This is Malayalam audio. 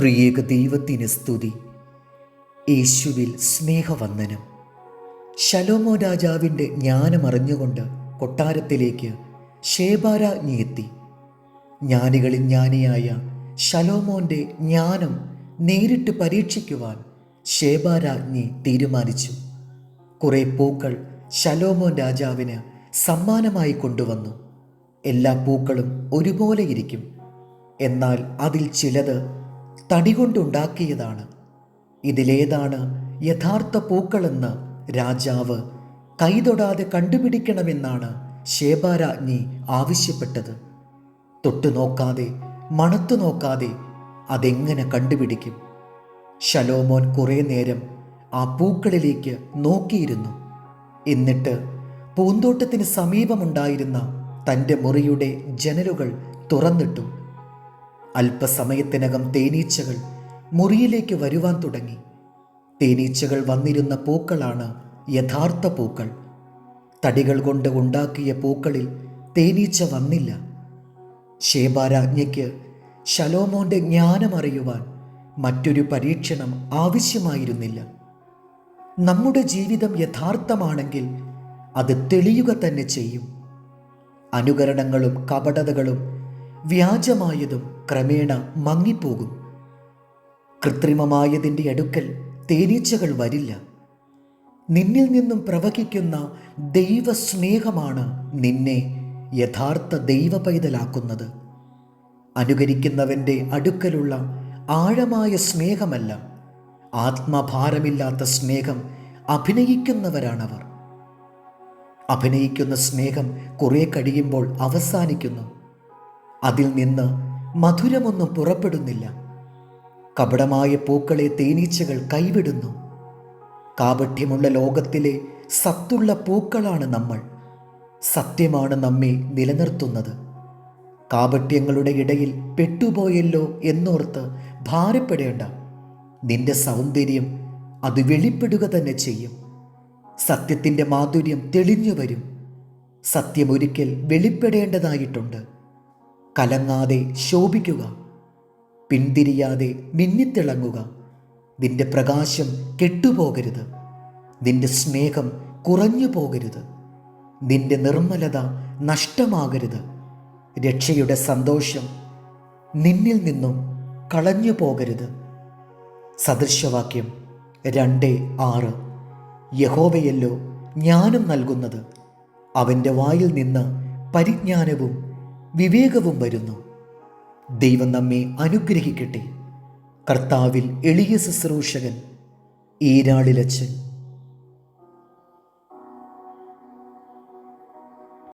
ത്രിയേക ദൈവത്തിന് സ്തുതി. യേശുവിൽ സ്നേഹവന്ദനം. ശലോമോ രാജാവിന്റെ ജ്ഞാനമറിഞ്ഞുകൊണ്ട് കൊട്ടാരത്തിലേക്ക് ഷേബാര എത്തി. ജ്ഞാനികളിൽ ജ്ഞാനിയായ ശലോമോന്റെ ജ്ഞാനം നേരിട്ട് പരീക്ഷിക്കുവാൻ ഷേബാരാജ്ഞി തീരുമാനിച്ചു. കുറെ പൂക്കൾ ശലോമോൻ രാജാവിന് സമ്മാനമായി കൊണ്ടുവന്നു. എല്ലാ പൂക്കളും ഒരുപോലെ ഇരിക്കും. എന്നാൽ അതിൽ ചിലത് തടി കൊണ്ടുണ്ടാക്കിയതാണ്. ഇതിലേതാണ് യഥാർത്ഥ പൂക്കളെന്ന് രാജാവ് കൈതൊടാതെ കണ്ടുപിടിക്കണമെന്നാണ് ശേബാരാജ്ഞി ആവശ്യപ്പെട്ടത്. തൊട്ടു നോക്കാതെ മണത്തു നോക്കാതെ അതെങ്ങനെ കണ്ടുപിടിക്കും? ശലോമോൻ കുറേ നേരം ആ പൂക്കളിലേക്ക് നോക്കിയിരുന്നു. എന്നിട്ട് പൂന്തോട്ടത്തിന് സമീപമുണ്ടായിരുന്ന തന്റെ മുറിയുടെ ജനലുകൾ തുറന്നിട്ടു അല്പസമയത്തിനകം തേനീച്ചകൾ മുറിയിലേക്ക് വരുവാൻ തുടങ്ങി. തേനീച്ചകൾ വന്നിരുന്ന പൂക്കളാണ് യഥാർത്ഥ പൂക്കൾ. തടികൾ കൊണ്ട് ഉണ്ടാക്കിയ പൂക്കളിൽ തേനീച്ച വന്നില്ല. ശേബാരാജ്ഞയ്ക്ക് ശലോമോന്റെ ജ്ഞാനമറിയുവാൻ മറ്റൊരു പരീക്ഷണം ആവശ്യമായിരുന്നില്ല. നമ്മുടെ ജീവിതം യഥാർത്ഥമാണെങ്കിൽ അത് തെളിയുക തന്നെ ചെയ്യും. അനുകരണങ്ങളും കപടതകളും വ്യാജമായതും ക്രമേണ മങ്ങിപ്പോകും. കൃത്രിമമായതിന്റെ അടുക്കൽ തേനീച്ചകൾ വരില്ല. നിന്നിൽ നിന്നും പ്രവഹിക്കുന്ന ദൈവസ്നേഹമാണ് നിന്നെ യഥാർത്ഥ ദൈവ പൈതലാക്കുന്നത് അനുകരിക്കുന്നവന്റെ അടുക്കലുള്ള ആഴമായ സ്നേഹമല്ല. ആത്മഭാരമില്ലാത്ത സ്നേഹം അഭിനയിക്കുന്നവരാണവർ. അഭിനയിക്കുന്ന സ്നേഹം കുറേ കഴിയുമ്പോൾ അവസാനിക്കുന്നു. അതിൽ നിന്ന് മധുരമൊന്നും പുറപ്പെടുന്നില്ല. കപടമായ പൂക്കളെ തേനീച്ചകൾ കൈവിടുന്നു. കാപഠ്യമുള്ള ലോകത്തിലെ സത്തുള്ള പൂക്കളാണ് നമ്മൾ. സത്യമാണ് നമ്മെ നിലനിർത്തുന്നത്. കാപട്യങ്ങളുടെ ഇടയിൽ പെട്ടുപോയല്ലോ എന്നോർത്ത് ഭാരപ്പെടേണ്ട. നിന്റെ സൗന്ദര്യം അത് വെളിപ്പെടുക തന്നെ ചെയ്യും. സത്യത്തിന്റെ മാധുര്യം തെളിഞ്ഞു വരും. സത്യമൊരിക്കൽ വെളിപ്പെടേണ്ടതായിട്ടുണ്ട്. കലങ്ങാതെ ശോഭിക്കുക. പിന്തിരിയാതെ മിന്നിത്തിളങ്ങുക. നിന്റെ പ്രകാശം കെട്ടുപോകരുത്. നിന്റെ സ്നേഹം കുറഞ്ഞു പോകരുത്. നിന്റെ നിർമ്മലത നഷ്ടമാകരുത്. രക്ഷയുടെ സന്തോഷം നിന്നിൽ നിന്നും കളഞ്ഞു പോകരുത്. സദൃശവാക്യം രണ്ട് ആറ്. യഹോവയല്ലോ ജ്ഞാനം നൽകുന്നത്. അവന്റെ വായിൽ നിന്ന് പരിജ്ഞാനവും വിവേകവും വരുന്നു. ദൈവം നമ്മെ അനുഗ്രഹിക്കട്ടെ. കർത്താവിൽ എളിയ ശുശ്രൂഷകൻ ഈരാളിലച്ചൻ